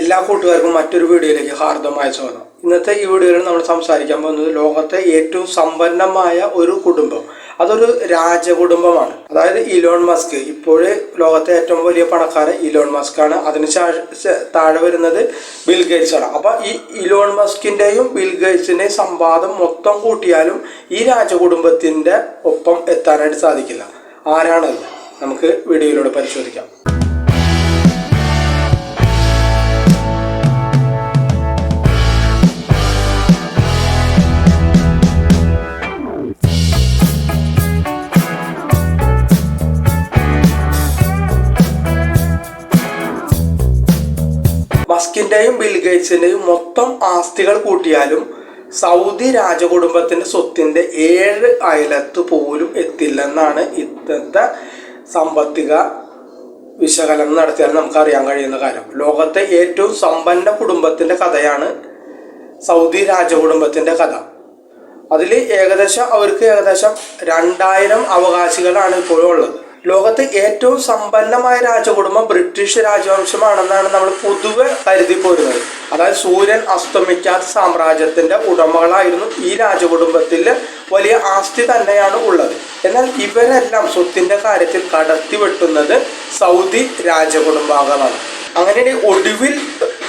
എല്ലാ കൂട്ടുകാർക്കും മറ്റൊരു വീഡിയോയിലേക്ക് ഹാർദമായ സ്വാഗതം. ഇന്നത്തെ ഈ വീഡിയോയിൽ നമ്മൾ സംസാരിക്കാൻ പോകുന്നത് ലോകത്തെ ഏറ്റവും സമ്പന്നമായ ഒരു കുടുംബം. അതൊരു രാജകുടുംബമാണ്. അതായത് ഇലോൺ മസ്ക്. ഇപ്പോഴേ ലോകത്തെ ഏറ്റവും വലിയ പണക്കാരൻ ഇലോൺ മസ്ക് ആണ്. അതിന് താഴെ വരുന്നത് ബിൽ ഗേറ്റ്സ് ആണ്. അപ്പൊ ഈ ഇലോൺ മസ്കിന്റെയും ബിൽ സംവാദം സമ്പാദം മൊത്തം കൂട്ടിയാലും ഈ രാജകുടുംബത്തിന്റെ ഒപ്പം എത്താനായിട്ട് സാധിക്കില്ല. ആരാണത്? നമുക്ക് വീഡിയോയിലൂടെ പരിശോധിക്കാം. മസ്കിന്റെയും ബിൽഗേറ്റ്സിന്റെയും മൊത്തം ആസ്തികൾ കൂട്ടിയാലും സൗദി രാജകുടുംബത്തിന്റെ സ്വത്തിന്റെ ഏഴ് അയലത്ത് പോലും എത്തില്ലെന്നാണ് ഇന്നത്തെ സാമ്പത്തിക വിശകലനം നടത്തിയാൽ നമുക്കറിയാൻ കഴിയുന്ന കാര്യം. ലോകത്തെ ഏറ്റവും സമ്പന്ന കുടുംബത്തിന്റെ കഥയാണ് സൗദി രാജകുടുംബത്തിന്റെ കഥ. അതിൽ ഏകദേശം അവർക്ക് ഏകദേശം രണ്ടായിരം അവകാശികളാണ് ഇപ്പോഴും ഉള്ളത്. ലോകത്തെ ഏറ്റവും സമ്പന്നമായ രാജകുടുംബം ബ്രിട്ടീഷ് രാജവംശമാണെന്നാണ് നമ്മൾ പൊതുവെ കരുതി പോരുന്നത്. അതായത് സൂര്യൻ അസ്തമിക്കാത്ത സാമ്രാജ്യത്തിന്റെ ഉടമകളായിരുന്നു ഈ രാജകുടുംബത്തിൽ വലിയ ആസ്തി തന്നെയാണ് ഉള്ളത്. എന്നാൽ ഇവരെല്ലാം സ്വത്തിന്റെ കാര്യത്തിൽ കടത്തി വെട്ടുന്നത് സൗദി രാജകുടുംബാംഗമാണ് അങ്ങനെ ഒടുവിൽ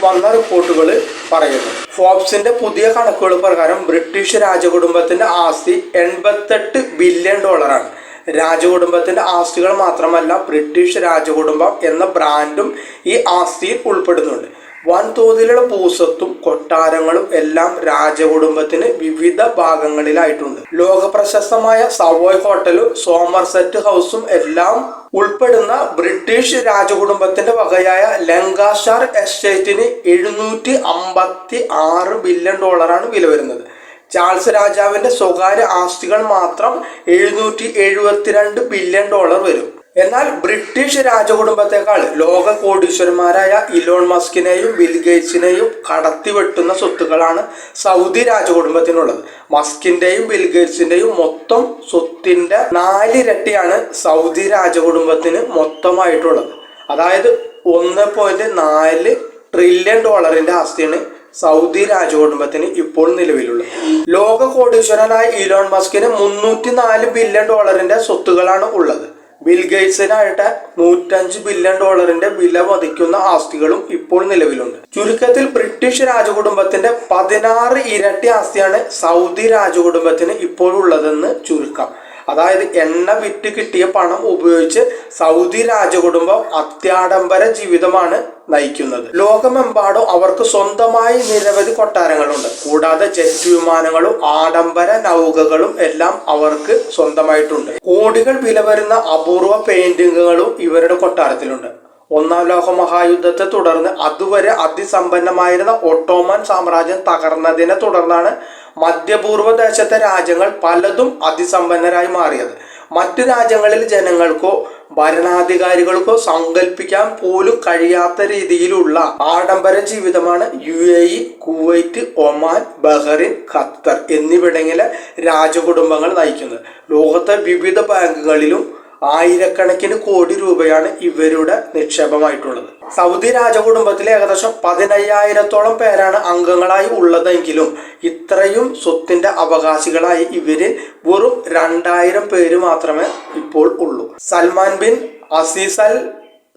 വന്ന റിപ്പോർട്ടുകൾ പറയുന്നു ഫോബ്സിന്റെ പുതിയ കണക്കുകൾ പ്രകാരം ബ്രിട്ടീഷ് രാജകുടുംബത്തിന്റെ ആസ്തി എൺപത്തെട്ട് ബില്യൺ ഡോളറാണ്. രാജകുടുംബത്തിന്റെ ആസ്തികൾ മാത്രമല്ല ബ്രിട്ടീഷ് രാജകുടുംബം എന്ന ബ്രാൻഡും ഈ ആസ്തിയിൽ ഉൾപ്പെടുന്നുണ്ട്. വൻതോതിലുള്ള ഭൂസ്വത്തും കൊട്ടാരങ്ങളും എല്ലാം രാജകുടുംബത്തിന് വിവിധ ഭാഗങ്ങളിലായിട്ടുണ്ട്. ലോക പ്രശസ്തമായ സവോയ് ഹോട്ടലും സോമർസെറ്റ് ഹൗസും എല്ലാം ഉൾപ്പെടുന്ന ബ്രിട്ടീഷ് രാജകുടുംബത്തിന്റെ വകയായ ലങ്കാഷാർ എസ്റ്റേറ്റിന് എഴുന്നൂറ്റി അമ്പത്തി ആറ് ബില്യൺ ഡോളറാണ് വില വരുന്നത്. ചാൾസ് രാജാവിന്റെ സ്വകാര്യ ആസ്തികൾ മാത്രം എഴുന്നൂറ്റി എഴുപത്തിരണ്ട് ബില്യൺ ഡോളർ വരും. എന്നാൽ ബ്രിട്ടീഷ് രാജകുടുംബത്തെക്കാൾ ലോക കോടീശ്വരന്മാരായ ഇലോൺ മസ്കിനെയും ബിൽ ഗേറ്റ്സിനെയും കടത്തിവെട്ടുന്ന സ്വത്തുക്കളാണ് സൗദി രാജകുടുംബത്തിനുള്ളത്. മസ്കിന്റെയും ബിൽ ഗേറ്റ്സിന്റെയും മൊത്തം സ്വത്തിന്റെ നാലിരട്ടിയാണ് സൗദി രാജകുടുംബത്തിന് മൊത്തമായിട്ടുള്ളത്. അതായത് ഒന്ന് പോയിന്റ് നാല് ട്രില്യൺ ഡോളറിന്റെ ആസ്തിയാണ് സൗദി രാജകുടുംബത്തിന് ഇപ്പോൾ നിലവിലുള്ളത് ലോക കോടീശ്വരനായ ഇലോൺ മസ്കിന് മുന്നൂറ്റി നാല് ബില്യൺ ഡോളറിന്റെ സ്വത്തുകളാണ് ഉള്ളത്. ബിൽ ഗേറ്റ്സിനായിട്ട് നൂറ്റഞ്ച് ബില്യൺ ഡോളറിന്റെ വില വധിക്കുന്ന ആസ്തികളും ഇപ്പോൾ നിലവിലുണ്ട്. ചുരുക്കത്തിൽ ബ്രിട്ടീഷ് രാജകുടുംബത്തിന്റെ പതിനാറ് ഇരട്ടി ആസ്തിയാണ് സൗദി രാജകുടുംബത്തിന് ഇപ്പോഴുള്ളതെന്ന് ചുരുക്കം. അതായത് എണ്ണ വിറ്റ് കിട്ടിയ പണം ഉപയോഗിച്ച് സൗദി രാജകുടുംബം അത്യാഡംബര ജീവിതമാണ് നയിക്കുന്നത്. ലോകമെമ്പാടും അവർക്ക് സ്വന്തമായി നിരവധി കൊട്ടാരങ്ങളുണ്ട്. കൂടാതെ ജെറ്റ് വിമാനങ്ങളും ആഡംബര നൗകകളും എല്ലാം അവർക്ക് സ്വന്തമായിട്ടുണ്ട്. കോടികൾ വില വരുന്ന അപൂർവ പെയിന്റിങ്ങുകളും ഇവരുടെ കൊട്ടാരത്തിലുണ്ട്. ഒന്നാം ലോക മഹായുദ്ധത്തെ തുടർന്ന് അതുവരെ അതിസമ്പന്നമായിരുന്ന ഒട്ടോമൻ സാമ്രാജ്യം തകർന്നതിനെ തുടർന്നാണ് മധ്യപൂർവ ദേശത്തെ രാജ്യങ്ങൾ പലതും അതിസമ്പന്നരായി മാറിയത്. മറ്റു രാജ്യങ്ങളിൽ ജനങ്ങൾക്കോ ഭരണാധികാരികൾക്കോ സങ്കല്പിക്കാൻ പോലും കഴിയാത്ത രീതിയിലുള്ള ആഡംബര ജീവിതമാണ് U A E Kuwait Oman Bahrain Qatar എന്നിവിടങ്ങളിലെ രാജകുടുംബങ്ങൾ നയിക്കുന്നത്. ലോകത്തെ വിവിധ ബാങ്കുകളിലും ആയിരക്കണക്കിന് കോടി രൂപയാണ് ഇവരുടെ നിക്ഷേപമായിട്ടുള്ളത്. സൗദി രാജകുടുംബത്തിലെ ഏകദേശം പതിനയ്യായിരത്തോളം പേരാണ് അംഗങ്ങളായി ഉള്ളതെങ്കിലും ഇത്രയും സ്വത്തിന്റെ അവകാശികളായി ഇവരിൽ വെറും രണ്ടായിരം പേര് മാത്രമേ ഇപ്പോൾ ഉള്ളൂ. സൽമാൻ ബിൻ അസീസൽ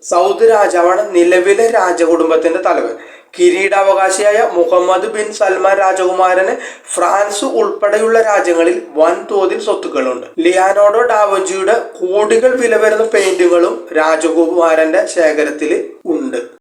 സൗദ് രാജാവാണ് നിലവിലെ രാജകുടുംബത്തിന്റെ തലവൻ. കിരീടാവകാശിയായ മുഹമ്മദ് ബിൻ സൽമാൻ രാജകുമാരന് ഫ്രാൻസ് ഉൾപ്പെടെയുള്ള രാജ്യങ്ങളിൽ വൻതോതിൽ സ്വത്തുക്കളുണ്ട്. ലിയാനോഡോ ഡാവജിയുടെ കോടികൾ വില വരുന്ന പെയിന്റുകളും രാജകുമാരന്റെ ശേഖരത്തിൽ ഉണ്ട്.